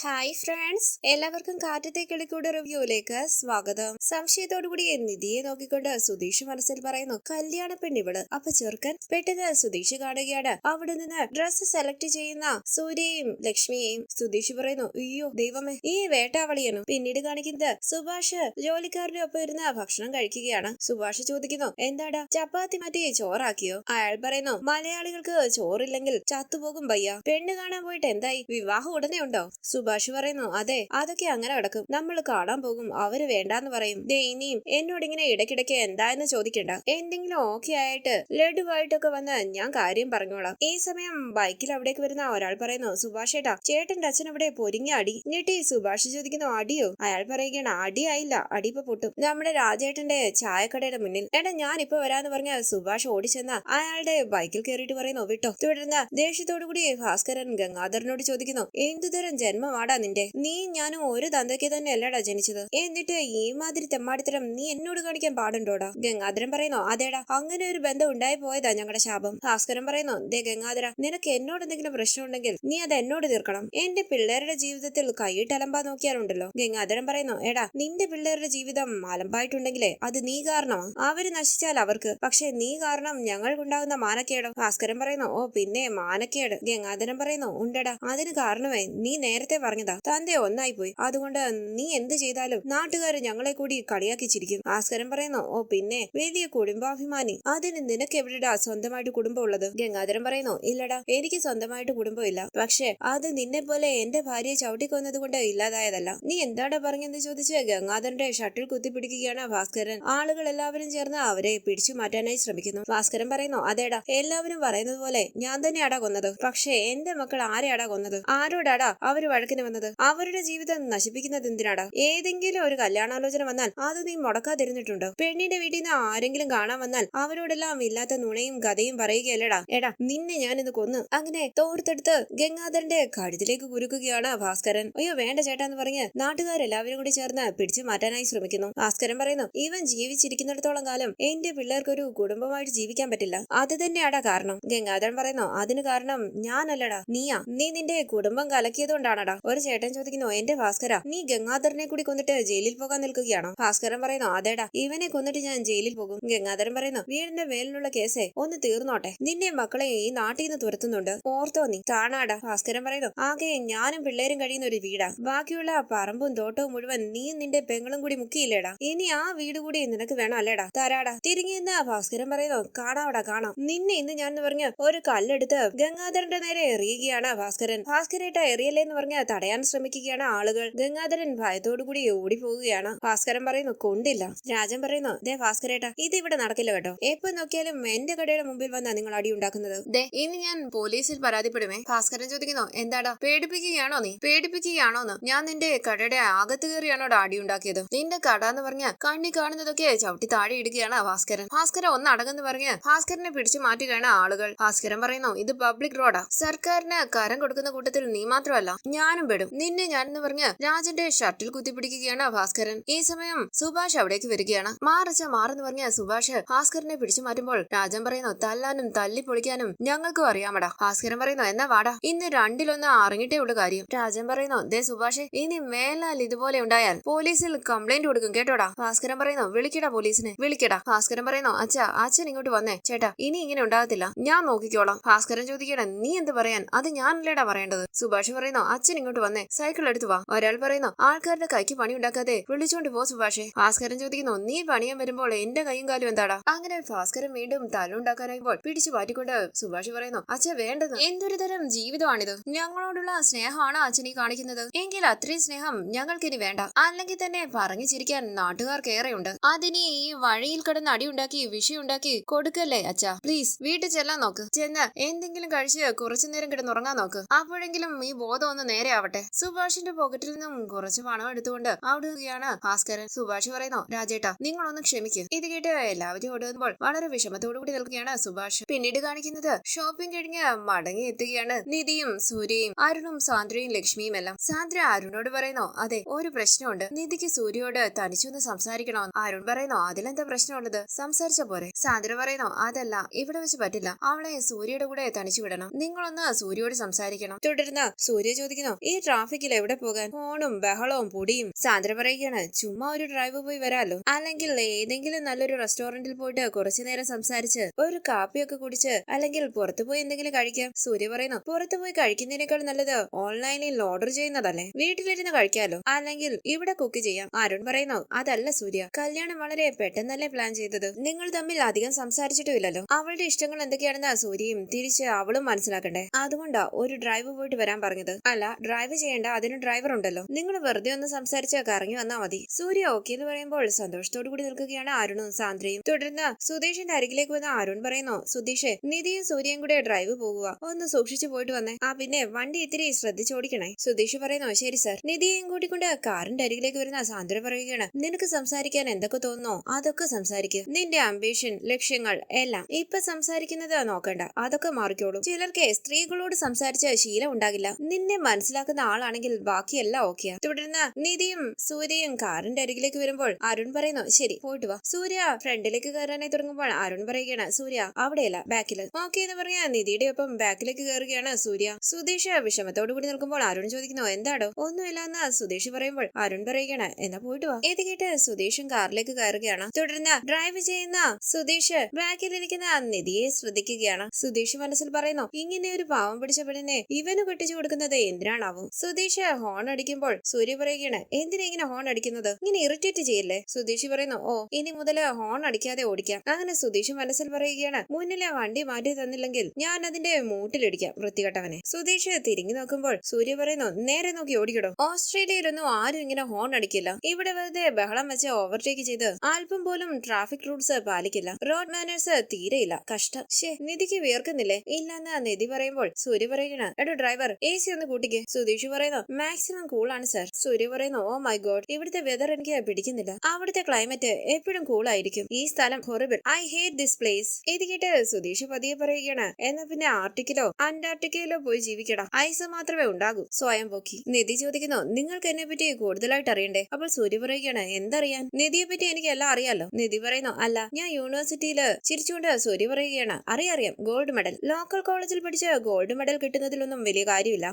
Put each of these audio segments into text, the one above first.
Hi friends എല്ലാവർക്കും കാറ്റത്തെ കിളിക്കൂടെ റിവ്യൂയിലേക്ക് സ്വാഗതം. സംശയത്തോടുകൂടി നിധിയെ നോക്കിക്കൊണ്ട് സുധീഷ് മനസ്സിൽ പറയുന്നു കല്യാണ പെണ്ണിവൾ അപ്പൊ ചെറുക്കൻ പെട്ടെന്ന് സുധീഷ് കാണുകയാണ്. അവിടെ നിന്ന് ഡ്രസ്സ് സെലക്ട് ചെയ്യുന്ന സൂര്യയും ലക്ഷ്മിയെയും സുധീഷ് പറയുന്നു അയ്യോ ദൈവമേ ഈ വേട്ടാവളിയനും പിന്നീട് കാണിക്കുന്നത് സുഭാഷ് ജോലിക്കാരുടെ ഒപ്പം ഇരുന്ന് ഭക്ഷണം കഴിക്കുകയാണ്. സുഭാഷ് ചോദിക്കുന്നു എന്താടാ ചപ്പാത്തി മാറ്റി ചോറാക്കിയോ? അയാൾ പറയുന്നു മലയാളികൾക്ക് ചോറില്ലെങ്കിൽ ചത്തുപോകും പയ്യ പെണ്ണ് കാണാൻ പോയിട്ട് എന്തായി? വിവാഹം ഉടനെ ഉണ്ടോ? സുഭാഷ് പറയുന്നു അതെ അതൊക്കെ അങ്ങനെ കിടക്കും നമ്മൾ കാണാൻ പോകും അവർ വേണ്ടാന്ന് പറയും. ദേ ഇനിയും എന്നോട് ഇങ്ങനെ ഇടയ്ക്കിടയ്ക്ക് എന്തായെന്ന് ചോദിക്കണ്ട. എന്തെങ്കിലും ഓക്കെ ആയിട്ട് ലഡുവായിട്ടൊക്കെ വന്ന് ഞാൻ കാര്യം പറഞ്ഞോളാം. ഈ സമയം ബൈക്കിൽ അവിടേക്ക് വരുന്ന ഒരാൾ പറയുന്നു സുഭാഷ് ഏട്ടാ ചേട്ടന്റെ അച്ഛൻ അവിടെ പൊരിങ്ങി അടി. എന്നിട്ട് സുഭാഷ് ചോദിക്കുന്നു അടിയോ? അയാൾ പറയുകയാണ് അടിയായില്ല അടി ഇപ്പൊ പൊട്ടും. നമ്മുടെ രാജേട്ടന്റെ ചായക്കടയുടെ മുന്നിൽ. എടാ ഞാൻ ഇപ്പൊ വരാന്ന് പറഞ്ഞ സുഭാഷ് ഓടിച്ചെന്ന? അയാളുടെ ബൈക്കിൽ കയറിയിട്ട് പറയുന്നു വിട്ടോ. തുടർന്ന് ദേഷ്യത്തോടു കൂടി ഭാസ്കരൻ ഗംഗാധരനോട് ചോദിക്കുന്നു എന്തുതരം ജന്മമാടാ നിന്റെ. നീ ഞാനും ഒരു തന്തയ്ക്ക് തന്നെ അല്ലടാ ജനിച്ചത്. എന്നിട്ട് ഈ മാതിരി തെമ്മാടിത്തരം നീ എന്നോട് കാണിക്കാൻ പാടുണ്ടോടാ? ഗംഗാധരൻ പറയുന്നു അതേടാ അങ്ങനെ ഒരു ബന്ധം ഉണ്ടായി പോയതാ ഞങ്ങളുടെ ശാപം. ഭാസ്കരൻ പറയുന്നു ദേ ഗംഗാധര നിനക്ക് എന്നോട് എന്തെങ്കിലും പ്രശ്നം ഉണ്ടെങ്കിൽ നീ അത് എന്നോട് തീർക്കണം. എന്റെ പിള്ളേരുടെ ജീവിതത്തിൽ കൈയിട്ടലമ്പാ നോക്കിയാലുണ്ടല്ലോ. ഗംഗാധരൻ പറയുന്നു എടാ നിന്റെ പിള്ളേരുടെ ജീവിതം അലമ്പായിട്ടുണ്ടെങ്കിലേ അത് നീ കാരണമാ. അവർ നശിച്ചാൽ അവർക്ക് പക്ഷെ നീ കാരണം ഞങ്ങൾക്കുണ്ടാകുന്ന മാനക്കേടോ. ഭാസ്കരൻ പറയുന്നു ഓ പിന്നെ മാനക്കേട്. ഗംഗാധരൻ പറയുന്നു ഉണ്ടടാ അതിന് കാരണമേ നീ നേരത്തെ പറഞ്ഞതാ. തന്റെ ഒന്നായി പോയി അതുകൊണ്ട് നീ എന്ത് ചെയ്താലും നാട്ടുകാർ ഞങ്ങളെ കൂടി കളിയാക്കി ചിരിക്കും. പറയുന്നു ഓ പിന്നെ വലിയ കുടുംബാഭിമാനി. അതിന് നിനക്ക് എവിടെടാ സ്വന്തമായിട്ട് കുടുംബം ഉള്ളത്? ഗംഗാധരൻ പറയുന്നു ഇല്ലടാ എനിക്ക് സ്വന്തമായിട്ട് കുടുംബമില്ല പക്ഷേ അത് നിന്നെ പോലെ എന്റെ ഭാര്യയെ ചവിട്ടിക്കൊന്നത് കൊണ്ട് ഇല്ലാതായതല്ല. നീ എന്താടാ പറഞ്ഞെന്ന് ചോദിച്ച് ഗംഗാധരന്റെ ഷട്ടിൽ കുത്തിപ്പിടിക്കുകയാണ് ഭാസ്കരൻ. ആളുകൾ എല്ലാവരും ചേർന്ന് അവരെ പിടിച്ചു മാറ്റാനായി ശ്രമിക്കുന്നു. ഭാസ്കരൻ പറയുന്നു അതേടാ എല്ലാവരും പറയുന്നത് പോലെ ഞാൻ തന്നെയാടാ കൊന്നത്. പക്ഷേ എന്റെ മക്കൾ ആരെയാടാ കൊന്നത്? ആരോടാടാ അവർ വഴക്കിന് വന്നത്? അവരുടെ ജീവിതം നശിപ്പിക്കുന്നത് എന്തിനാടാ ഏതെങ്കിലും ഒരു കല്യാണാലോചന വന്നാൽ അത് നീ മുടക്കാതിരുന്നിട്ടുണ്ടോ? പെണ്ണിന്റെ വീട്ടിൽ നിന്ന് ആരെങ്കിലും കാണാൻ വന്നാൽ അവരോടെല്ലാം ഇല്ലാത്ത നുണയും കഥയും പറയുകയല്ലടാ? എടാ നിന്നെ ഞാൻ ഇന്ന് കൊന്നു അങ്ങനെ തോർത്തെടുത്ത് ഗംഗാധരന്റെ കഴുത്തിലേക്ക് കുരുക്കുകയാണ് ഭാസ്കരൻ. അയ്യോ വേണ്ട ചേട്ടാ എന്ന് പറഞ്ഞ് നാട്ടുകാരെല്ലാവരും കൂടി ചേർന്ന് പിടിച്ചു മാറ്റാനായി ശ്രമിക്കുന്നു. ഭാസ്കരൻ പറയുന്നു ഇവൻ ജീവിച്ചിരിക്കുന്നിടത്തോളം കാലം എന്റെ പിള്ളേർക്കൊരു കുടുംബമായിട്ട് ജീവിക്കാൻ പറ്റില്ല. അത് തന്നെയാടാ കാരണം. ഗംഗാധരൻ പറയുന്നു അതിന് കാരണം ഞാനല്ലടാ. നീയാ. നീ നിന്റെ കുടുംബം കലക്കിയതുകൊണ്ടാണടാ. ഒരു ചേട്ടൻ ചോദിക്കുന്നു എന്റെ ഭാസ്കര നീ ഗംഗാധരനെ കൂടി കൊന്നിട്ട് ജയിലിൽ പോകാൻ നിൽക്കുകയാണോ? ഭാസ്കരൻ പറയുന്നു അതേടാ ഇവനെ കൊന്നിട്ട് ഞാൻ ജയിലിൽ പോകും. ഗംഗാധരൻ പറയുന്നു വീടിന്റെ മേലിലുള്ള കേസേ ഒന്ന് തീർന്നോട്ടെ. നിന്നെ മക്കളെ ഈ നാട്ടിൽ നിന്ന് തുരത്തുന്നുണ്ട്. ഓർത്തോ നീ. കാണാടാ. ഭാസ്കരൻ പറയുന്നു ആകെ ഞാനും പിള്ളേരും കഴിയുന്ന ഒരു വീടാ. ബാക്കിയുള്ള പറമ്പും തോട്ടവും മുഴുവൻ നീ നിന്റെ പെങ്ങളും കൂടി മുക്കിയില്ലേടാ. ഇനി ആ വീട് കൂടി നിനക്ക് വേണം അല്ലേടാ. തരാടാ. തിരിഞ്ഞു നിന്ന് ഭാസ്കരൻ പറയുന്നു കാണാവടാ കാണാം. നിന്നെ ഇന്ന് ഞാൻ പറഞ്ഞ് ഒരു കല്ലെടുത്ത് ഗംഗാധരന്റെ നേരെ എറിയുകയാണ് ഭാസ്കരൻ. ഭാസ്കരേട്ട എറിയല്ലേ എന്ന് പറഞ്ഞ് തടയാൻ ശ്രമിക്കുകയാണ് ആളുകൾ. ഗംഗാധരൻ ഭയത്തോടുകൂടി ഓടിപ്പോവുകയാണ് ഭാസ്കരൻ പറയുന്നു കൊണ്ടില്ല. രാജൻ പറയുന്നു ദേ ഭാസ്കരേട്ട ഇത് ഇവിടെ നടക്കില്ല കേട്ടോ. എപ്പോ നോക്കിയാലും എന്റെ കടയുടെ മുമ്പിൽ വന്നാ നിങ്ങൾ അടി ഉണ്ടാക്കുന്നത്? ദേ ഇനി ഞാൻ പോലീസിൽ പരാതിപ്പെടുമേ. ഭാസ്കരൻ ചോദിക്കുന്നു എന്താടാ പേടിപ്പിക്കുകയാണോ നീ? പേടിപ്പിക്കുകയാണോ എന്ന്? ഞാൻ നിന്റെ കടയുടെ അകത്ത് കയറിയാണോ അടി ഉണ്ടാക്കിയത്? നിന്റെ കട എന്ന് പറഞ്ഞ കണ്ണി കാണുന്നതൊക്കെ ചവിട്ടി താഴെ ഇടുകയാണ് ഭാസ്കരൻ. ഭാസ്കരൻ ഒന്ന് അടങ്ങെന്ന് പറഞ്ഞ് ഭാസ്കരനെ പിടിച്ചു മാറ്റുകയാണ് ആളുകൾ. ഭാസ്കരൻ പറയുന്നു ഇത് പബ്ലിക് റോഡാ. സർക്കാരിന് കരം കൊടുക്കുന്ന കൂട്ടത്തിൽ നീ മാത്രമല്ല ഞാനും പെടും നിന്നെ ഞാനെന്ന് പറഞ്ഞ് രാജന്റെ ഷർട്ടിൽ കുത്തിപ്പിടിക്കുകയാണ് ഭാസ്കരൻ. ഈ സമയം സുഭാഷ് അവിടേക്ക് വരികയാണ്. മാറച്ച മാറെന്ന് പറഞ്ഞ സുഭാഷ് ഭാസ്കരനെ പിടിച്ചു മാറ്റുമ്പോൾ രാജൻ പറയുന്നു തല്ലാനും തല്ലി പൊളിക്കാനും ഞങ്ങൾക്കും അറിയാമടാ. ഭാസ്കരൻ പറയുന്നു എന്നാ വാടാ ഇന്ന് രണ്ടിലൊന്ന് അറിഞ്ഞിട്ടേ ഉള്ളു കാര്യം. രാജൻ പറയുന്നു ദേ സുഭാഷ് ഇനി മേലാൽ ഇതുപോലെ ഉണ്ടായാൽ പോലീസിൽ കംപ്ലൈന്റ് കൊടുക്കും കേട്ടോടാ. ഭാസ്കരൻ പറയുന്നു വിളിക്കടാ പോലീസിനെ വിളിക്കടാ. ഭാസ്കരൻ പറയുന്നു അച്ഛാ അച്ഛൻ ഇങ്ങോട്ട് വന്നേ ചേട്ടാ ഇനി ഇങ്ങനെ ഉണ്ടാകത്തില്ല ഞാൻ നോക്കിക്കോളാം. ഭാസ്കരൻ ചോദിക്കടാ നീ എന്ത് പറയാൻ? അത് ഞാനല്ലേടാ പറയേണ്ടത്. സുഭാഷ് പറയുന്നു അച്ഛൻ ഇങ്ങോട്ട് വന്നേ. സൈക്കിൾ എടുത്തു വാ. ഒരാൾ പറയുന്നു ആൾക്കാരുടെ കൈക്ക് പണി ഉണ്ടാക്കാതെ വിളിച്ചോണ്ട് പോ സുഭാഷേ. ഭാസ്കരൻ ചോദിക്കുന്നു നീ പണിയാൻ വരുമ്പോൾ എന്റെ കൈയും കാലും എന്താടാ? അങ്ങനെ ഭാസ്കരൻ വീണ്ടും തലുണ്ടാക്കാനായപ്പോൾ പിടിച്ചു മാറ്റിക്കൊണ്ട് സുഭാഷ് പറയുന്നു അച്ഛ വേണ്ടത് എന്തൊരു തരം ജീവിതമാണിത്? ഞങ്ങളോടുള്ള സ്നേഹമാണ് അച്ഛൻ ഈ കാണിക്കുന്നത്. എങ്കിൽ അത്രയും സ്നേഹം ഞങ്ങൾക്ക് ഇനി വേണ്ട. അല്ലെങ്കിൽ തന്നെ പറഞ്ഞു ചിരിക്കാൻ നാട്ടുകാർക്ക് ഏറെയുണ്ട്. അതിനി ഈ വഴിയിൽ കിടന്ന് അടിയുണ്ടാക്കി വിഷയുണ്ടാക്കി കൊടുക്കല്ലേ അച്ഛ? പ്ലീസ് വീട്ടിൽ ചെല്ലാൻ നോക്ക്. ചെന്ന് എന്തെങ്കിലും കഴിച്ച് കുറച്ചു നേരം കിടന്നുറങ്ങാൻ നോക്ക്. അപ്പോഴെങ്കിലും ഈ ബോധം ഒന്ന് നേരെ ആവട്ടെ. സുഭാഷിന്റെ പോക്കറ്റിൽ നിന്നും കുറച്ച് പണം എടുത്തുകൊണ്ട് അവിടുകയാണ് ഭാസ്കരൻ. സുഭാഷ് പറയുന്നു രാജേട്ടാ നിങ്ങളൊന്ന് ക്ഷമിക്ക്. ഇത് കേട്ട് എല്ലാവരും ഓടുമ്പോൾ വളരെ വിഷമത്തോടു കൂടി നിൽക്കുകയാണ് സുഭാഷ്. പിന്നീട് കാണിക്കുന്നത് ഷോപ്പിംഗ് കഴിഞ്ഞ് മടങ്ങി എത്തുകയാണ് നിധിയും സൂര്യയും അരുണും സാന്ദ്രയും ലക്ഷ്മിയും എല്ലാം. സാന്ദ്ര അരുണോട് പറയുന്നു അതെ ഒരു പ്രശ്നമുണ്ട്. നിധിക്ക് സൂര്യയോട് തനിച്ചൊന്ന് സംസാരിക്കണോ അരുൺ പറയുന്നു അതിലെന്താ പ്രശ്നമുള്ളത്? സംസാരിച്ച പോരെ. സാന്ദ്ര പറയുന്നു അതല്ല ഇവിടെ വെച്ച് പറ്റില്ല. അവളെ സൂര്യയുടെ കൂടെ തനിച്ചു വിടണം. നിങ്ങളൊന്ന് സൂര്യയോട് സംസാരിക്കണം. തുടർന്ന് സൂര്യ ചോദിക്കുന്നു ഈ ട്രാഫിക്കിൽ എവിടെ പോകാൻ? ഫോണും ബഹളവും പൊടിയും സാന്ദ്ര പറയുകയാണ്. ചുമ്മാ ഒരു ഡ്രൈവ് പോയി വരാലോ? അല്ലെങ്കിൽ ഏതെങ്കിലും നല്ലൊരു റെസ്റ്റോറന്റിൽ പോയിട്ട് കുറച്ചു നേരം സംസാരിച്ച് ഒരു കാപ്പിയൊക്കെ കുടിച്ച് അല്ലെങ്കിൽ പുറത്തു പോയി എന്തെങ്കിലും കഴിക്കാം. സൂര്യ പറയുന്നു പുറത്തു പോയി കഴിക്കുന്നതിനേക്കാൾ നല്ലത് ഓൺലൈനിൽ ഓർഡർ ചെയ്യുന്നതല്ലേ? വീട്ടിലിരുന്ന് കഴിക്കാലോ? അല്ലെങ്കിൽ ഇവിടെ കുക്ക് ചെയ്യാം. അരുൺ പറയുന്നു അതല്ല സൂര്യ കല്യാണം വളരെ പെട്ടെന്നല്ലേ പ്ലാൻ ചെയ്തത്. നിങ്ങൾ തമ്മിൽ അധികം സംസാരിച്ചിട്ടുമില്ലല്ലോ. അവളുടെ ഇഷ്ടങ്ങൾ എന്തൊക്കെയാണെന്ന് സൂര്യയും തിരിച്ച് അവളും മനസ്സിലാക്കണ്ടേ? അതുകൊണ്ടാ ഒരു ഡ്രൈവ് പോയിട്ട് വരാൻ പറഞ്ഞത്. അല്ല ഡ്രൈവ് ചെയ്യേണ്ട അതിന് ഡ്രൈവർ ഉണ്ടല്ലോ. നിങ്ങൾ വെറുതെ ഒന്ന് സംസാരിച്ച് കറങ്ങി വന്നാൽ മതി. സൂര്യ ഓക്കെ എന്ന് പറയുമ്പോൾ സന്തോഷത്തോടു കൂടി നിൽക്കുകയാണ് അരുണും സാന്ദ്രയും. തുടർന്ന് സുധീഷിന്റെ അരികിലേക്ക് വന്ന അരുൺ പറയുന്നു സുധീഷെ നിധിയും സൂര്യയും കൂടെ ഡ്രൈവ് പോകുക ഒന്ന് സൂക്ഷിച്ചു പോയിട്ട് വന്നേ. ആ പിന്നെ വണ്ടി ഇത്തിരി ശ്രദ്ധിച്ചോടിക്കണേ. സുധീഷ് പറയുന്നു ശരി സർ നിധിയെയും കൂട്ടിക്കൊണ്ട് കാറിന്റെ അരികിലേക്ക് വരുന്ന സാന്ദ്ര പറയുകയാണ് നിനക്ക് സംസാരിക്കാൻ എന്തൊക്കെ തോന്നുന്നോ? അതൊക്കെ സംസാരിക്കുക നിന്റെ അംബീഷൻ ലക്ഷ്യങ്ങൾ എല്ലാം. ഇപ്പൊ സംസാരിക്കുന്നത് നോക്കണ്ട. അതൊക്കെ മാറിക്കോളൂ. ചിലർക്ക് സ്ത്രീകളോട് സംസാരിച്ച ശീലം ഉണ്ടാകില്ല. നിന്നെ മനസ്സിലാക്കുന്ന ആളാണെങ്കിൽ ബാക്കിയെല്ലാം ഓക്കെയാ തുടർന്ന് നിധിയും സൂര്യയും കാറിന്റെ അരികിലേക്ക് വരുമ്പോൾ അരുൺ പറയുന്നു ശരി പോയിട്ട് വാ. സൂര്യ ഫ്രണ്ടിലേക്ക് കയറാനായി തുടങ്ങുമ്പോൾ അരുൺ പറയുകയാണ് സൂര്യ അവിടെയല്ല ബാക്കിൽ ഓക്കെ എന്ന് പറയാ നിധിയുടെ ഒപ്പം ബാക്കിലേക്ക് കയറുകയാണ് സൂര്യ. സുധീഷ് വിഷമത്തോടു കൂടി നിൽക്കുമ്പോൾ അരുൺ ചോദിക്കുന്നു എന്താടോ? ഒന്നുമില്ല എന്ന് സുധീഷ് പറയുമ്പോൾ അരുൺ പറയുകയാണ് എന്നാ പോയിട്ട് വാ. ഇത് കേട്ട് സുധീഷും കാറിലേക്ക് കയറുകയാണ്. തുടർന്ന് ഡ്രൈവ് ചെയ്യുന്ന സുധീഷ് ബാക്കിലിരിക്കുന്ന നിധിയെ ശ്രദ്ധിക്കുകയാണ്. സുധീഷ് മനസ്സിൽ പറയുന്നു ഇങ്ങനെ ഒരു പാവം പിടിച്ച പെണ്ണിനെ ഇവന് കെട്ടിച്ചു കൊടുക്കുന്നത് എന്തിനാണാവും സുധീഷ് ഹോൺ അടിക്കുമ്പോൾ സൂര്യ പറയുകയാണ് എന്തിനാ ഇങ്ങനെ ഹോൺ അടിക്കുന്നത്? ഇങ്ങനെ ഇറിറ്റേറ്റ് ചെയ്യല്ലേ? സുധീഷ് പറയുന്നു ഓ ഇനി മുതൽ ഹോൺ അടിക്കാതെ ഓടിക്കാം. അങ്ങനെ സുധീഷ് മനസ്സിൽ പറയുകയാണ് മുന്നിലെ വണ്ടി മാറ്റി തന്നില്ലെങ്കിൽ ഞാൻ അതിന്റെ മൂട്ടിലിടിക്കാം വൃത്തികെട്ടവനെ. സുധീഷ് തിരിഞ്ഞു നോക്കുമ്പോൾ സൂര്യ പറയുന്നു നേരെ നോക്കി ഓടിക്കടോ. ഓസ്ട്രേലിയയിലൊന്നും ആരും ഇങ്ങനെ ഹോൺ അടിക്കില്ല. ഇവിടെ വെറുതെ ബഹളം വെച്ച് ഓവർടേക്ക് ചെയ്ത് അല്പം പോലും ട്രാഫിക് റൂൾസ് പാലിക്കില്ല. റോഡ് മാനേഴ്സ് തീരെയില്ല. കഷ്ടം. ശേ നിധിക്ക് വിയർക്കുന്നില്ലേ? ഇല്ലെന്ന് നിധി പറയുമ്പോൾ സൂര്യ പറയുകയാണ് എടോ ഡ്രൈവർ എ സി ഒന്ന് കൂട്ടിക്ക്. സുധീഷ് പറയുന്നു മാക്സിമം കൂളാണ് സർ സൂര്യ പറയുന്നു ഓ മൈ ഗോഡ് ഇവിടുത്തെ വെതർ എനിക്ക് പിടിക്കുന്നില്ല. അവിടുത്തെ ക്ലൈമറ്റ് എപ്പോഴും കൂൾ ആയിരിക്കും. ഈ സ്ഥലം horrible I hate this place ഇത് കേട്ട് സുധീഷ് പതിയെ പറയുകയാണ് എന്നാ പിന്നെ ആർട്ടിക്കിലോ അന്റാർട്ടിക്കയിലോ പോയി ജീവിക്കണം ഐസ് മാത്രമേ ഉണ്ടാകൂ. സ്വയം പൊക്കി. നിധി ചോദിക്കുന്നു നിങ്ങൾക്ക് എന്നെ പറ്റി കൂടുതലായിട്ട് അറിയണ്ടേ? അപ്പോൾ സൂര്യ പറയുകയാണ് എന്തറിയാൻ? നിധിയെ പറ്റി എനിക്ക് എല്ലാം അറിയാലോ. നിധി പറയുന്നു അല്ല ഞാൻ യൂണിവേഴ്സിറ്റിയിൽ ചിരിച്ചുകൊണ്ട് സൂര്യ പറയുകയാണ് അറിയാം ഗോൾഡ് മെഡൽ ലോക്കൽ കോളേജിൽ പഠിച്ച ഗോൾഡ് മെഡൽ കിട്ടുന്നതിലൊന്നും വലിയ കാര്യമില്ല.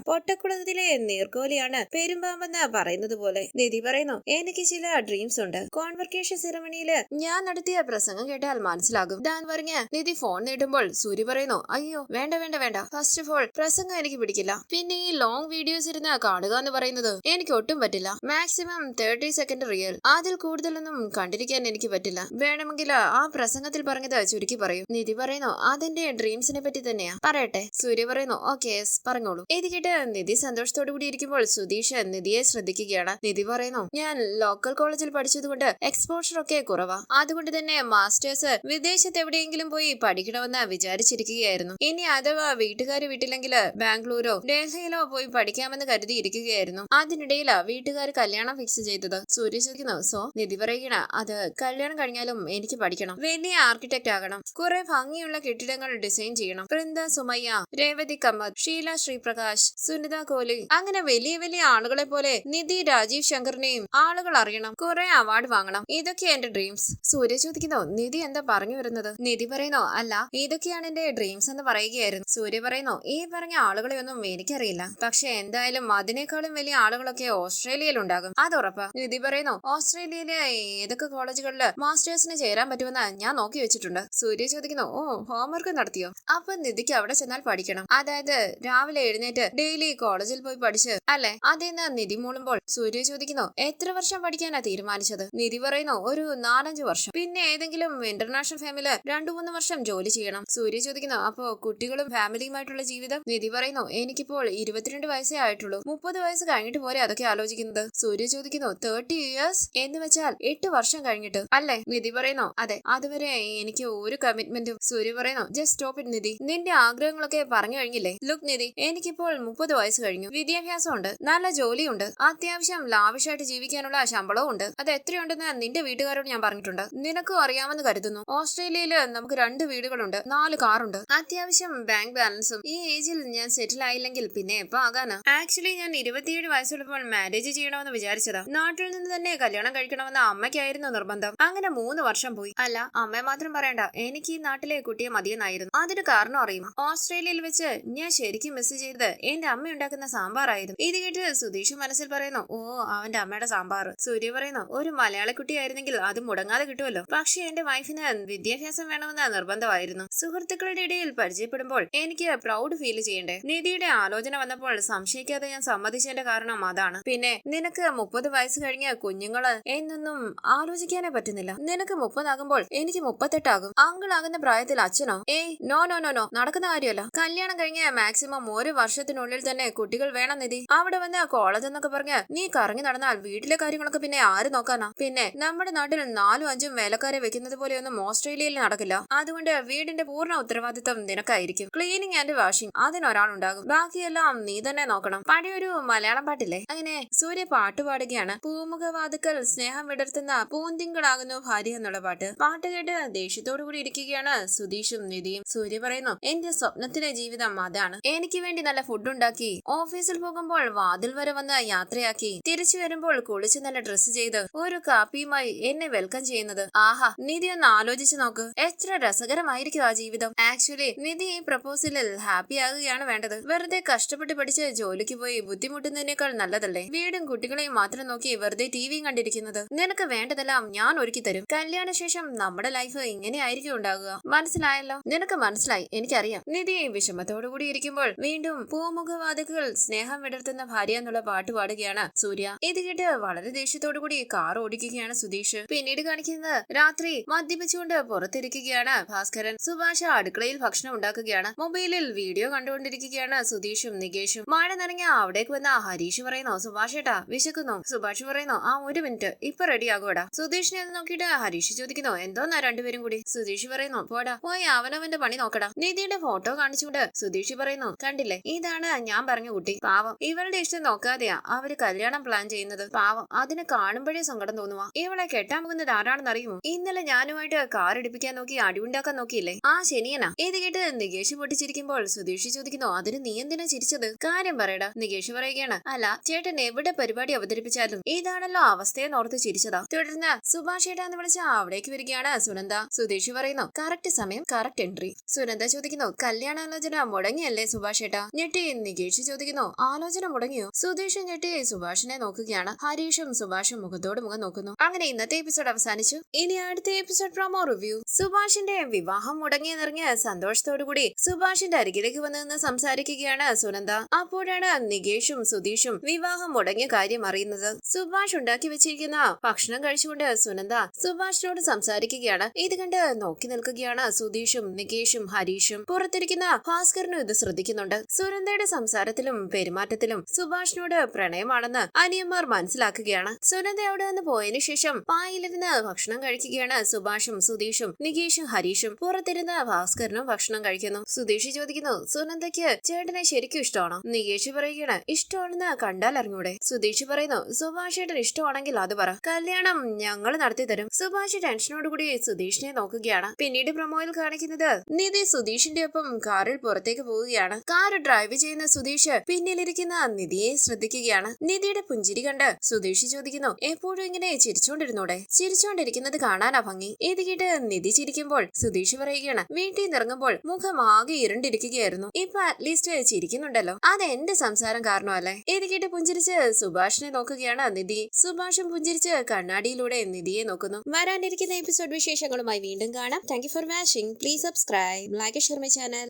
പൊട്ടക്കുളത്തിലെ നീർക്കോലിയാണ് പെരുമ്പാമ്പെന്ന് പറയുന്നത് പോലെ. നിധി പറയുന്നു എനിക്ക് ചില ഡ്രീംസ് ഉണ്ട്. കോൺവർക്കേഷൻ സെറമണിയിൽ ഞാൻ നടത്തിയ പ്രസംഗം കേട്ടാൽ മനസ്സിലാകും. ഡാൻ പറഞ്ഞ് നിധി ഫോൺ നേടുമ്പോൾ സൂര്യ പറയുന്നു അയ്യോ വേണ്ട വേണ്ട വേണ്ട. ഫസ്റ്റ് ഓഫ് ഓൾ പ്രസംഗം എനിക്ക് പിടിക്കില്ല. പിന്നെ ഈ ലോങ് വീഡിയോസ് ഇരുന്ന് കാണുക എന്ന് പറയുന്നത് എനിക്ക് ഒട്ടും പറ്റില്ല. മാക്സിമം തേർട്ടി സെക്കൻഡ് റിയൽ അതിൽ കൂടുതലൊന്നും കണ്ടിരിക്കാൻ എനിക്ക് പറ്റില്ല. വേണമെങ്കിൽ ആ പ്രസംഗത്തിൽ പറഞ്ഞത് ചുരുക്കി പറയൂ. നിധി പറയുന്നു അതെന്റെ ഡ്രീംസിനെ പറ്റി തന്നെയാ. പറയട്ടെ സൂര്യ പറയുന്നു ഓക്കെ പറഞ്ഞോളൂ. ഇത് കേട്ട് നിധി സന്തോഷത്തോടു കൂടി ഇരിക്കുമ്പോൾ സുധീഷ് നിധിയെ ശ്രദ്ധിക്കുകയാണ്. നിധി പറയുന്നു ഞാൻ ലോക്കൽ കോളേജിൽ പഠിച്ചതുകൊണ്ട് എക്സ്പോഷർ ഒക്കെ കുറവാ. അതുകൊണ്ട് തന്നെ മാസ്റ്റേഴ്സ് വിദേശത്ത് എവിടെയെങ്കിലും പോയി പഠിക്കണമെന്ന് വിചാരിച്ചിരിക്കുകയായിരുന്നു. ഇനി അഥവാ വീട്ടുകാർ വിട്ടില്ലെങ്കിൽ ബാംഗ്ലൂരോ ഡൽഹിയിലോ പോയി പഠിക്കാമെന്ന് കരുതി ഇരിക്കുകയായിരുന്നു അതിനിടയിലാ വീട്ടുകാർ കല്യാണം ഫിക്സ് ചെയ്തത്. സുരേഷ് ചോദിക്കുന്നു സോ? നിധി പറയുകയാണ് അത് കല്യാണം കഴിഞ്ഞാലും എനിക്ക് പഠിക്കണം. വലിയ ആർക്കിടെക്ട് ആകണം. കുറെ ഭംഗിയുള്ള കെട്ടിടങ്ങൾ ഡിസൈൻ ചെയ്യണം. വൃന്ദ സുമയ്യ രേവതി കമ്മത് ഷീല ശ്രീപ്രകാശ് സുനിത കോഹ്ലി അങ്ങനെ വലിയ വലിയ ആളുകളെ പോലെ നിധി രാജീവ് ശങ്കറിനെയും ആളുകൾ അറിയണം. കുറെ അവാർഡ് വാങ്ങണം. ഇതൊക്കെ എന്റെ ഡ്രീംസ് സൂര്യ ചോദിക്കുന്നു നിധി എന്താ പറഞ്ഞു വരുന്നത്? നിധി പറയുന്നോ അല്ല ഇതൊക്കെയാണ് എന്റെ ഡ്രീംസ് എന്ന് പറയുകയായിരുന്നു. സൂര്യ പറയുന്നു ഈ പറഞ്ഞ ആളുകളെ ഒന്നും എനിക്കറിയില്ല. പക്ഷെ എന്തായാലും അതിനേക്കാളും വലിയ ആളുകളൊക്കെ ഓസ്ട്രേലിയയിൽ ഉണ്ടാകും. അത് ഉറപ്പാ. നിധി പറയുന്നു ഓസ്ട്രേലിയയിലെ ഏതൊക്കെ കോളേജുകളിൽ മാസ്റ്റേഴ്സിന് ചേരാൻ പറ്റുമെന്ന് ഞാൻ നോക്കി വെച്ചിട്ടുണ്ട്. സൂര്യ ചോദിക്കുന്നു ഓ ഹോംവർക്ക് നടത്തിയോ? അപ്പൊ നിധിക്ക് അവിടെ ചെന്നാൽ പഠിക്കണം. അതായത് രാവിലെ എഴുന്നേറ്റ് ഡെയിലി കോളേജിൽ പോയി പഠിച്ചത്? അല്ലെ? അതേന്ന് നിധി മൂളുമ്പോൾ സൂര്യ ചോദിക്കുന്നു? എത്ര വർഷം പഠിക്കാനാ തീരുമാനിച്ചത്? നിധി പറയുന്നു ഒരു നാലഞ്ച് വർഷം. പിന്നെ ഏതെങ്കിലും ഇന്റർനാഷണൽ ഫാമിലി രണ്ടു മൂന്ന് വർഷം ജോലി ചെയ്യണം. സൂര്യ ചോദിക്കുന്നു അപ്പോ കുട്ടികളും ഫാമിലിയുമായിട്ടുള്ള ജീവിതം? നിധി പറയുന്നു എനിക്കിപ്പോൾ ഇരുപത്തിരണ്ട് വയസ്സേ ആയിട്ടുള്ളൂ. മുപ്പത് വയസ്സ് കഴിഞ്ഞിട്ട് പോലെ അതൊക്കെ ആലോചിക്കുന്നത്? സൂര്യ ചോദിക്കുന്നു തേർട്ടി ഇയേഴ്സ് എന്ന് വെച്ചാൽ എട്ട് വർഷം കഴിഞ്ഞിട്ട്. അല്ലെ? നിധി പറയുന്നു അതെ. അതുവരെ എനിക്ക് ഒരു കമ്മിറ്റ്മെന്റും സൂര്യ പറയുന്നു ജസ്റ്റ് സ്റ്റോപ്പ് ഇറ്റ് നിധി. നിന്റെ ആഗ്രഹങ്ങളൊക്കെ പറഞ്ഞു കഴിഞ്ഞില്ലേ? ലുക്ക് നിധി എനിക്കിപ്പോൾ മുപ്പത് വയസ്സ് കഴിഞ്ഞു. വിദ്യാഭ്യാസമുണ്ട് നല്ല ജോലിയുണ്ട് അത്യാവശ്യം ലാവിഷായിട്ട് ജീവിക്കാനുള്ള ശമ്പളവും ഉണ്ട് അത് എത്രയുണ്ടെന്ന് നിന്റെ വീട്ടുകാരോട് ഞാൻ പറഞ്ഞിട്ടുണ്ട്. നിനക്കും അറിയാമെന്ന് കരുതുന്നു. ഓസ്ട്രേലിയയിൽ നമുക്ക് രണ്ട് വീടുകളുണ്ട് നാല് കാറുണ്ട്. അത്യാവശ്യം ബാങ്ക് ബാലൻസും ഈ ഏജിൽ ഞാൻ സെറ്റിൽ ആയില്ലെങ്കിൽ പിന്നെ എപ്പോ ആകാനാ? ആക്ച്വലി ഞാൻ ഇരുപത്തിയേഴ് വയസ്സുള്ളപ്പോൾ മാരേജ് ചെയ്യണമെന്ന് വിചാരിച്ചതാ. നാട്ടിൽ നിന്ന് തന്നെ കല്യാണം കഴിക്കണമെന്ന് അമ്മയ്ക്കായിരുന്നു നിർബന്ധം. അങ്ങനെ മൂന്ന് വർഷം പോയി. അല്ല അമ്മ മാത്രം പറയണ്ട. എനിക്ക് ഈ നാട്ടിലെ കുട്ടിയെ മതിയെന്നായിരുന്നു. അതിന് കാരണം അറിയുമോ? ഓസ്ട്രേലിയയിൽ വെച്ച് ഞാൻ ശരിക്കും മിസ് ചെയ്തത് എന്റെ അമ്മ ഉണ്ടാക്കുന്ന സാമ്പാറായിരുന്നു. ഇത് കേട്ട് സുധീഷ് മനസ്സിൽ പറയുന്നു ഓ അവന്റെ അമ്മയുടെ സാമ്പാർ സൂര്യ പറയുന്നു ഒരു മലയാളക്കുട്ടിയായിരുന്നെങ്കിൽ അത് മുടങ്ങാതെ കിട്ടുമല്ലോ. പക്ഷേ എന്റെ വൈഫിന് വിദ്യാഭ്യാസം വേണമെന്ന നിർബന്ധമായിരുന്നു. സുഹൃത്തുക്കളുടെ ഇടയിൽ പരിചയപ്പെടുമ്പോൾ എനിക്ക് പ്രൗഡ് ഫീൽ ചെയ്യണ്ടേ? നിധിയുടെ ആലോചന വന്നപ്പോൾ സംശയിക്കാതെ ഞാൻ സമ്മതിച്ചതിന്റെ കാരണം അതാണ്. പിന്നെ നിനക്ക് മുപ്പത് വയസ്സ് കഴിഞ്ഞ കുഞ്ഞുങ്ങൾ എന്നൊന്നും ആലോചിക്കാനേ പറ്റുന്നില്ല. നിനക്ക് മുപ്പതാകുമ്പോൾ എനിക്ക് മുപ്പത്തെട്ടാകും. ആകുന്ന പ്രായത്തിൽ അച്ഛനോ? ഏയ് നോ നോ നോ നോ. നടക്കുന്ന കാര്യമല്ല. കല്യാണം കഴിഞ്ഞ മാക്സിമം ഒരു വർഷത്തിനുള്ളിൽ തന്നെ കുട്ടികൾ വേണം നിധി. അവിടെ വന്ന് കോളേജ് എന്നൊക്കെ പറഞ്ഞ് നീ കറങ്ങി നടന്നാൽ വീട്ടിലെ കാര്യങ്ങളൊക്കെ പിന്നെ ആര് നോക്കാനാ? പിന്നെ നമ്മുടെ നാട്ടിൽ നാലും അഞ്ചും വേലക്കാരെ വെക്കുന്നത് പോലെയൊന്നും ഓസ്ട്രേലിയയിൽ നടക്കില്ല. അതുകൊണ്ട് വീടിന്റെ പൂർണ ഉത്തരവാദിത്വം നിനക്കായിരിക്കും. ക്ലീനിങ് ആൻഡ് വാഷിംഗ് അതിനൊരാളുണ്ടാകും. ബാക്കിയെല്ലാം നീ തന്നെ നോക്കണം. പഴയൊരു മലയാളം പാട്ടില്ലേ? അങ്ങനെ സൂര്യ പാട്ട് പാടുകയാണ്. പൂമുഖവാതുക്കൽ സ്നേഹം വിടർത്തുന്ന പൂന്തിങ്കളാകുന്നു ഭാര്യ എന്നുള്ള പാട്ട്. പാട്ട് കേട്ട് ദേഷ്യത്തോടു കൂടി ഇരിക്കുകയാണ് സുധീഷും നിധിയും. സൂര്യ പറയുന്നു എന്റെ സ്വപ്നത്തിലെ ജീവിതം അതാണ്. എനിക്ക് വേണ്ടി നല്ല ഫുഡ് ഉണ്ടാക്കി ഓഫീസിൽ പോകുമ്പോൾ വാതിൽ വരെ വന്ന് യാത്രയാക്കി തിരിച്ചു വരുമ്പോൾ കുളിച്ച് നല്ല ഡ്രസ്സ് ചെയ്ത് ഒരു കാപ്പിയുമായി എന്നെ വെൽക്കം ചെയ്യുന്നത്. ആഹാ നിധി ഒന്ന് ആലോചിച്ചു നോക്ക്. എത്ര രസകരമായിരിക്കും ആ ജീവിതം. ആക്ച്വലി നിധി ഈ പ്രപ്പോസലിൽ ഹാപ്പി ആകുകയാണ് വേണ്ടത്. വെറുതെ കഷ്ടപ്പെട്ട് പഠിച്ച് ജോലിക്ക് പോയി ബുദ്ധിമുട്ടുന്നതിനേക്കാൾ നല്ലതല്ലേ? വീടും കുട്ടികളെയും മാത്രം നോക്കി വെറുതെ ടിവിയും കണ്ടിരിക്കുന്നത്. നിനക്ക് വേണ്ടതെല്ലാം ഞാൻ ഒരുക്കി തരും. കല്യാണശേഷം നമ്മുടെ ലൈഫ് ഇങ്ങനെ ആയിരിക്കും ഉണ്ടാകുക മനസ്സിലായല്ലോ? നിനക്ക് മനസ്സിലായി. എനിക്കറിയാം. നിധി വിഷമത്തോടു കൂടി ഇരിക്കുമ്പോൾ വീണ്ടും പൂമുഖവാതികൾ സ്നേഹം വിടർത്തുന്ന ഭാര്യ എന്നുള്ള പാട്ട് പാടുകയാണ് സൂര്യ. ഇത് കേട്ട് വളരെ ദേഷ്യത്തോടു കൂടി കാർ ഓടിക്കുകയാണ് സുധീഷ്. പിന്നീട് കാണിക്കുന്നത് രാത്രി മദ്യപിച്ചുകൊണ്ട് പുറത്തിരിക്കുകയാണ് ഭാസ്കരൻ. സുഭാഷ അടുക്കളയിൽ ഭക്ഷണം ഉണ്ടാക്കുകയാണ്. മൊബൈലിൽ വീഡിയോ കണ്ടുകൊണ്ടിരിക്കുകയാണ് സുധീഷും നികേഷും. മഴ നനഞ്ഞ അവിടേക്ക് വന്ന ഹരീഷ് പറയുന്നു സുഭാഷ് ഏട്ടാ വിശക്കുന്നു. സുഭാഷ് പറയുന്നു ആ ഒരു മിനിറ്റ്. ഇപ്പൊ റെഡി ആകുവാടാ. സുധീഷിനെ നോക്കിയിട്ട് ഹരീഷ് ചോദിക്കുന്നു എന്തോന്നാ രണ്ടുപേരും കൂടി? സുധീഷ് പറയുന്നു പോടാ പോയി അവനവന്റെ പണി നോക്കടാ. നിധിയുടെ ഫോട്ടോ കാണിച്ചുകൊണ്ട് സുധീഷ് പറയുന്നു കണ്ടില്ലേ? ഇതാണ് ഞാൻ പറഞ്ഞ കുട്ടി. പാവം. ഇവളുടെ ഇഷ്ടം നോക്കാതെയാ അവർ കല്യാണം പ്ലാൻ ചെയ്യുന്നത്. പാവം. അതിനെ കാണുമ്പോഴേ സങ്കടം തോന്നുവാ. ഇവളെ കെട്ടാൻ പോകുന്നത് ആരാണെന്ന് അറിയുമോ? ഇന്നലെ ഞാനുമായിട്ട് കാർ എടുപ്പിക്കാൻ നോക്കി അടിയുണ്ടാക്കാൻ നോക്കിയില്ലേ? ആ ശനിയനാ. ഇത് കേട്ട് നികേഷ് പൊട്ടിച്ചിരിക്കുമ്പോൾ സുധീഷ് ചോദിക്കുന്നു അതിന് നീ എന്തിനാ ചിരിച്ചത്? കാര്യം പറയടാ നികേഷ് പറയുകയാണ്. അല്ല ചേട്ടൻ എവിടെ പരിപാടി അവതരിപ്പിച്ചാലും ഇതാണല്ലോ അവസ്ഥയെ ഓർത്ത് ചിരിച്ചതാ. തുടർന്ന് സുഭാഷ് ഏട്ടാ എന്ന് വിളിച്ച അവിടേക്ക് വരികയാണ് സുനന്ദ. സുധീഷ് പറയുന്നു കറക്റ്റ് സമയം കറക്റ്റ് എൻട്രി സുനന്ദ ചോദിക്കുന്നു കല്യാണാലോചന മുടങ്ങിയല്ലേ സുഭാഷ് ഏട്ടാ ഞെട്ടി നികേഷ് ചോദിക്കുന്നു ആലോചന മുടങ്ങിയോ? സുധീഷ് ഞെട്ടിയെ സുഭാഷിനെ നോക്കുകയാണ്. ഹരീഷും സുഭാഷും മുഖത്തോട് മുഖം നോക്കുന്നു. അങ്ങനെ ഇന്നത്തെ എപ്പിസോഡ് അവസാനിച്ചു. ഇനി അടുത്ത എപ്പിസോഡ് പ്രൊമോ റിവ്യൂ സുഭാഷിന്റെ വിവാഹം മുടങ്ങിയെന്നിറങ്ങിയ സന്തോഷത്തോടു കൂടി സുഭാഷിന്റെ അരികിലേക്ക് വന്നു നിന്ന് സംസാരിക്കുകയാണ് സുനന്ദ. അപ്പോഴാണ് നികേഷും സുധീഷും വിവാഹം മുടങ്ങിയ കാര്യം അറിയുന്നത്. സുഭാഷ് ഉണ്ടാക്കി വെച്ചിരിക്കുന്ന ഭക്ഷണം കഴിച്ചുകൊണ്ട് സുനന്ദ സുഭാഷിനോട് സംസാരിക്കുകയാണ്. ഇത് കണ്ട് നോക്കി നിൽക്കുകയാണ് സുധീഷും നികേഷും ഹരീഷും. പുറത്തിരിക്കുന്ന ഭാസ്കരനും ഇത് ശ്രദ്ധിക്കുന്നുണ്ട്. സുനന്ദയുടെ സംസാരത്തിലും പെരുമാറ്റത്തിലും സുഭാഷിനോട് പ്രണയമാണെന്ന് അനിയന്മാർ മനസ്സിലാക്കുകയാണ്. സുനന്ദ അവിടെ നിന്ന് പോയതിനു ശേഷം പായിലിരുന്ന് ഭക്ഷണം കഴിക്കുകയാണ് സുഭാഷും സുധീഷും നികേഷും ഹരീഷും. പുറത്തിരുന്ന് ഭാസ്കരനും ഭക്ഷണം കഴിക്കുന്നു. സുധീഷ് ചോദിക്കുന്നു സുനന്ദയ്ക്ക് ചേട്ടനെ ശരിക്കും ഇഷ്ടമാണോ? നികേഷ് പറയുകയാണ് ഇഷ്ടമാണെന്ന് കണ്ടാൽ അറിഞ്ഞൂടെ. സുധീഷ് പറയുന്നു സുഭാഷ് ചേട്ടൻ ഇഷ്ടമാണെങ്കിൽ അത് പറ. കല്യാണം ഞങ്ങൾ നടത്തി തരും. സുഭാഷ് ടെൻഷനോടുകൂടി സുധീഷിനെ നോക്കുകയാണ്. പിന്നീട് പ്രമോയിൽ കാണിക്കുന്നത് നിധി സുധീഷിന്റെ ഒപ്പം കാറിൽ പുറത്തേക്ക് പോവുകയാണ്. കാർ ഡ്രൈവ് ചെയ്യുന്ന സുധീഷ് പിന്നിലിരിക്കുന്ന നിധിയെ ശ്രദ്ധിക്കുകയാണ്. നിധിയുടെ പുഞ്ചിരി കണ്ട് സുധീഷ് ചോദിക്കുന്നു എപ്പോഴും ഇങ്ങനെ ചിരിച്ചോണ്ടിരുന്നൂടെ? ചിരിച്ചോണ്ടിരിക്കുന്നത് കാണാനാ ഭംഗി? ഇത് കേട്ട് നിധി ചിരിക്കുമ്പോൾ സുധീഷ് പറയുകയാണ് വീട്ടിൽ നിറങ്ങുമ്പോൾ മുഖം ആകെ ഇരുണ്ടിരിക്കുകയായിരുന്നു. ഇപ്പൊ അറ്റ്ലീസ്റ്റ് ചിരിക്കുന്നുണ്ടല്ലോ. അത് എന്റെ സംസാരം കാരണമല്ലേ? ഇത് കേട്ട് പുഞ്ചിരിച്ച് സുഭാഷിനെ നോക്കുകയാണ് നിധി. സുഭാഷും പുഞ്ചിരിച്ച് കണ്ണാടിയിലൂടെ നിധിയെ നോക്കുന്നു. വരാനിരിക്കുന്ന എപ്പിസോഡ് വിശേഷങ്ങളുമായി വീണ്ടും കാണാം. Thank for watching please subscribe like share my channel